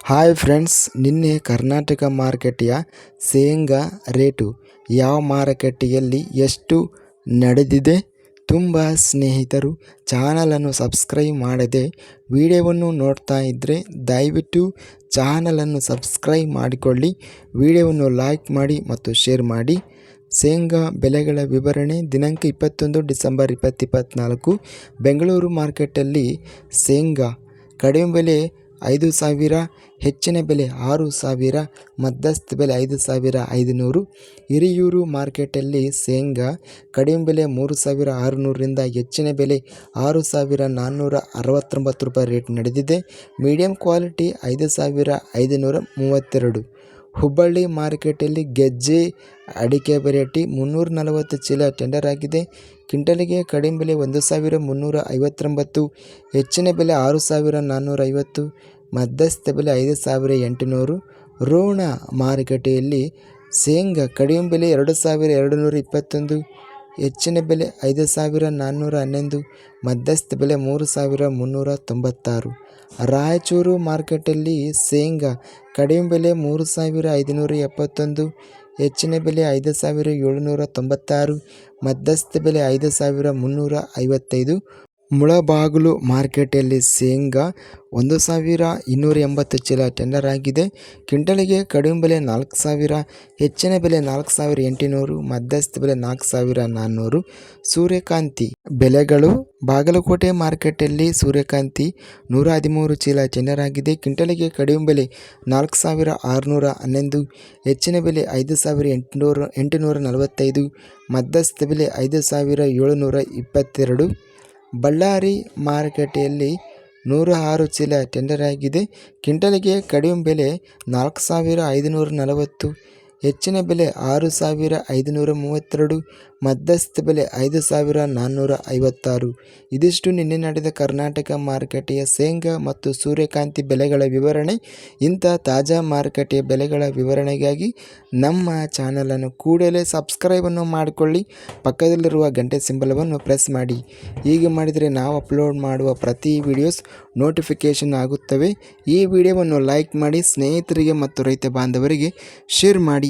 Hi friends ನಿನ್ನೆ ಕರ್ನಾಟಕ ಮಾರ್ಕೆಟಿಯ ಶೇಂಗಾ rate ಯಾವ ಮಾರುಕಟ್ಟೆಯಲ್ಲಿ ಎಷ್ಟು ನಡೆದಿದೆ ತುಂಬ ಸ್ನೇಹಿತರು ಚಾನಲನ್ನು ಸಬ್ಸ್ಕ್ರೈಬ್ ಮಾಡದೆ ವಿಡಿಯೋವನ್ನು ನೋಡ್ತಾ ಇದ್ದರೆ ದಯವಿಟ್ಟು ಚಾನಲನ್ನು ಸಬ್ಸ್ಕ್ರೈಬ್ ಮಾಡಿಕೊಳ್ಳಿ, ವಿಡಿಯೋವನ್ನು ಲೈಕ್ ಮಾಡಿ ಮತ್ತು ಶೇರ್ ಮಾಡಿ. ಶೇಂಗಾ ಬೆಲೆಗಳ ವಿವರಣೆ ದಿನಾಂಕ ಇಪ್ಪತ್ತೊಂದು ಡಿಸೆಂಬರ್ ಇಪ್ಪತ್ತಿಪ್ಪತ್ತ್ನಾಲ್ಕು ಬೆಂಗಳೂರು ಮಾರ್ಕೆಟಲ್ಲಿ ಶೇಂಗಾ ಕಡಿಮೆ ಬೆಲೆ ಐದು ಸಾವಿರ, ಹೆಚ್ಚಿನ ಬೆಲೆ ಆರು ಸಾವಿರ, ಮಧ್ಯಸ್ಥ ಬೆಲೆ ಐದು ಸಾವಿರ ಐದುನೂರು. ಹಿರಿಯೂರು ಮಾರ್ಕೆಟಲ್ಲಿ ಶೇಂಗಾ, ಕಡಿಮೆ ಬೆಲೆ ಮೂರು ಸಾವಿರ ಆರುನೂರರಿಂದ ಹೆಚ್ಚಿನ ಬೆಲೆ ಆರು ಸಾವಿರ ನಾನ್ನೂರ ಅರವತ್ತೊಂಬತ್ತು ರೂಪಾಯಿ ರೇಟ್ ನಡೆದಿದೆ. ಮೀಡಿಯಂ ಕ್ವಾಲಿಟಿ ಐದು ಸಾವಿರ ಐದುನೂರ ಮೂವತ್ತೆರಡು. ಹುಬ್ಬಳ್ಳಿ ಮಾರ್ಕೆಟಲ್ಲಿ ಗೆಜ್ಜೆ ಅಡಿಕೆ ವೆರೈಟಿ ಮುನ್ನೂರ ನಲವತ್ತು ಚೀಲ ಟೆಂಡರ್ ಆಗಿದೆ. ಕ್ವಿಂಟಲಿಗೆ ಕಡಿಮೆ ಬೆಲೆ ಒಂದು ಸಾವಿರ ಮುನ್ನೂರ ಐವತ್ತೊಂಬತ್ತು, ಹೆಚ್ಚಿನ ಬೆಲೆ ಆರು ಸಾವಿರ ನಾನ್ನೂರ ಐವತ್ತು. ಮಧ್ಯಸ್ಥ ಬೆಲೆ ಐದು ಸಾವಿರ ಎಂಟುನೂರು. ರೋಣ ಮಾರುಕಟ್ಟೆಯಲ್ಲಿ ಶೇಂಗಾ ಕಡಿಮೆ ಬೆಲೆ ಎರಡು ಸಾವಿರ ಎರಡು ನೂರ ಇಪ್ಪತ್ತೊಂದು. ಹೆಚ್ಚಿನ ಬೆಲೆ ಐದು ಸಾವಿರ ನಾನ್ನೂರ ಹನ್ನೊಂದು. ಮಧ್ಯಸ್ಥ ಬೆಲೆ ಮೂರು ಸಾವಿರ ಮುನ್ನೂರ ತೊಂಬತ್ತಾರು. ರಾಯಚೂರು ಮಾರುಕಟ್ಟೆಯಲ್ಲಿ ಶೇಂಗಾ ಕಡಿಮೆ ಬೆಲೆ ಮೂರು ಸಾವಿರ ಐದುನೂರ ಎಪ್ಪತ್ತೊಂದು. ಹೆಚ್ಚಿನ ಬೆಲೆ ಐದು ಸಾವಿರ ಏಳುನೂರ ತೊಂಬತ್ತಾರು. ಮಧ್ಯಸ್ಥ ಬೆಲೆ ಐದು ಸಾವಿರ ಮುನ್ನೂರ ಐವತ್ತೈದು. ಮುಳಬಾಗಿಲು ಮಾರ್ಕೆಟಲ್ಲಿ ಶೇಂಗಾ ಒಂದು ಸಾವಿರ ಇನ್ನೂರ ಎಂಬತ್ತು ಚೀಲ ಟೆಂಡರ್ ಆಗಿದೆ. ಕ್ವಿಂಟಲಿಗೆ ಕಡಿಮೆ ಬೆಲೆ ನಾಲ್ಕು ಸಾವಿರ, ಹೆಚ್ಚಿನ ಬೆಲೆ ನಾಲ್ಕು ಸಾವಿರ ಎಂಟುನೂರು, ಮಧ್ಯಸ್ಥ ಬೆಲೆ ನಾಲ್ಕು ಸಾವಿರ ನಾನ್ನೂರು. ಸೂರ್ಯಕಾಂತಿ ಬೆಲೆಗಳು ಬಾಗಲಕೋಟೆ ಮಾರ್ಕೆಟಲ್ಲಿ ಸೂರ್ಯಕಾಂತಿ ನೂರ ಹದಿಮೂರು ಚೀಲ ಟೆಂಡರ್ ಆಗಿದೆ. ಕ್ವಿಂಟಲಿಗೆ ಕಡಿಮೆ ಬೆಲೆ ನಾಲ್ಕು ಸಾವಿರ ಆರುನೂರ ಹನ್ನೊಂದು, ಹೆಚ್ಚಿನ ಬೆಲೆ ಐದು ಸಾವಿರ ಎಂಟುನೂರ ಎಂಟುನೂರ ನಲವತ್ತೈದು, ಮಧ್ಯಸ್ಥ ಬೆಲೆ ಐದು ಸಾವಿರ ಏಳುನೂರ ಇಪ್ಪತ್ತೆರಡು. ಬಳ್ಳಾರಿ ಮಾರುಕಟ್ಟೆಯಲ್ಲಿ ನೂರ ಆರು ಚೀಲ ಟೆಂಡರ್ ಆಗಿದೆ. ಕ್ವಿಂಟಲಿಗೆ ಕಡಿಮೆ ಬೆಲೆ ನಾಲ್ಕು ಸಾವಿರ ಐದುನೂರ ನಲವತ್ತು ಹೆಚ್ಚಿನ ಬೆಲೆ ಆರು ಸಾವಿರ ಐದುನೂರ ಮೂವತ್ತೆರಡು, ಮಧ್ಯಸ್ಥ ಬೆಲೆ ಐದು ಸಾವಿರ ನಾನ್ನೂರ ಐವತ್ತಾರು. ಇದಿಷ್ಟು ನಿನ್ನೆ ನಡೆದ ಕರ್ನಾಟಕ ಮಾರುಕಟ್ಟೆಯ ಶೇಂಗಾ ಮತ್ತು ಸೂರ್ಯಕಾಂತಿ ಬೆಲೆಗಳ ವಿವರಣೆ. ಇಂಥ ತಾಜಾ ಮಾರುಕಟ್ಟೆಯ ಬೆಲೆಗಳ ವಿವರಣೆಗಾಗಿ ನಮ್ಮ ಚಾನಲನ್ನು ಕೂಡಲೇ ಸಬ್ಸ್ಕ್ರೈಬನ್ನು ಮಾಡಿಕೊಳ್ಳಿ. ಪಕ್ಕದಲ್ಲಿರುವ ಗಂಟೆ ಸಿಂಬಲವನ್ನು ಪ್ರೆಸ್ ಮಾಡಿ. ಹೀಗೆ ಮಾಡಿದರೆ ನಾವು ಅಪ್ಲೋಡ್ ಮಾಡುವ ಪ್ರತಿ ವಿಡಿಯೋಸ್ ನೋಟಿಫಿಕೇಷನ್ ಆಗುತ್ತವೆ. ಈ ವಿಡಿಯೋವನ್ನು ಲೈಕ್ ಮಾಡಿ ಸ್ನೇಹಿತರಿಗೆ ಮತ್ತು ರೈತ ಬಾಂಧವರಿಗೆ ಶೇರ್ ಮಾಡಿ.